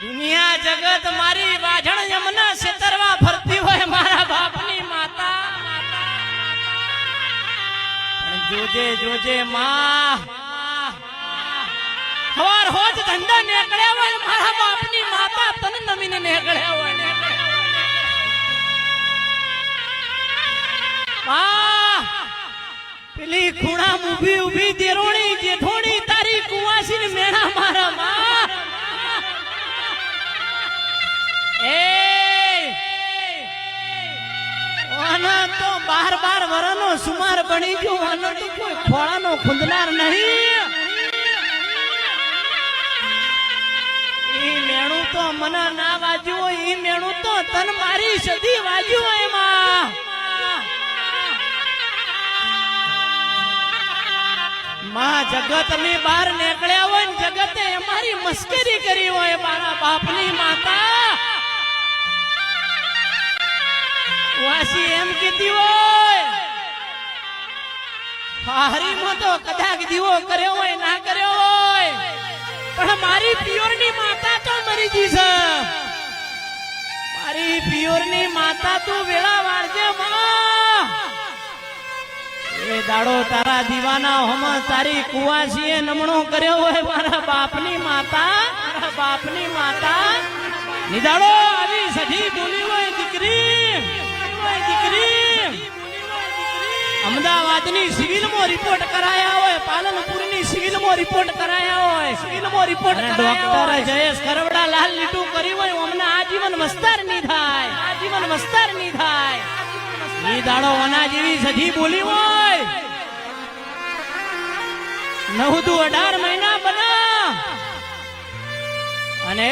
દુનિયા જગત મારી વાજણ યમના છેતરવા ફરતી હોય મારા બાપની માતા. જોજે જોજે માં. હવાર હોજ ધંધા નીકળ્યા હોય મારા બાપની માતા તન નમીને નીકળ્યા હોય. પેલી ખૂણા ઊભી ઊભી દેરોણી બાર સુમાર બની ગયો કોઈ ખોળાનો ખુંદનાર નહીં. ના ની નીકળ્યા હોય ને જગતે અમારી મસ્કરી કરી હોય મારા બાપની માતા. વાસી એમ કીધી હોય હારીમાં તો કદાચ દીવો કર્યો હોય, ના કર્યો હોય, પણ મારી પિયોરની માતા તો મરી ગઈ છે. મારી પિયોરની માતા તું વેળા વાળજે એ દાડો તારા દીવાના હોમ તારી કુવાસીએ નમણો કર્યો હોય, મારા બાપની માતા, મારા બાપની માતા. નિદાડો આવી સધી બોલી હોય દીકરી. અમદાવાદની સિવિલમાં રિપોર્ટ કરાયા હોય પાલનપુરની સિવિલમાં રિપોર્ટ કરાયા હોય સિવિલમાં રિપોર્ટ ડોક્ટર જયેશ કરવડા લાલ લીટું કરી હોય અમને આજીવન મસ્તરની થાય આજીવન મસ્તરની થાય ઈ દાડો ઓના જેવી સધી બોલી હોય. નવ તું અઢાર મહિના બના અને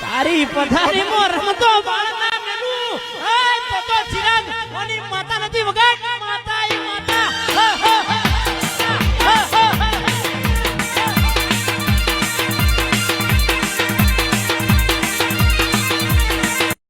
તારી પથારીમાં રમતો બાળના મેલું તો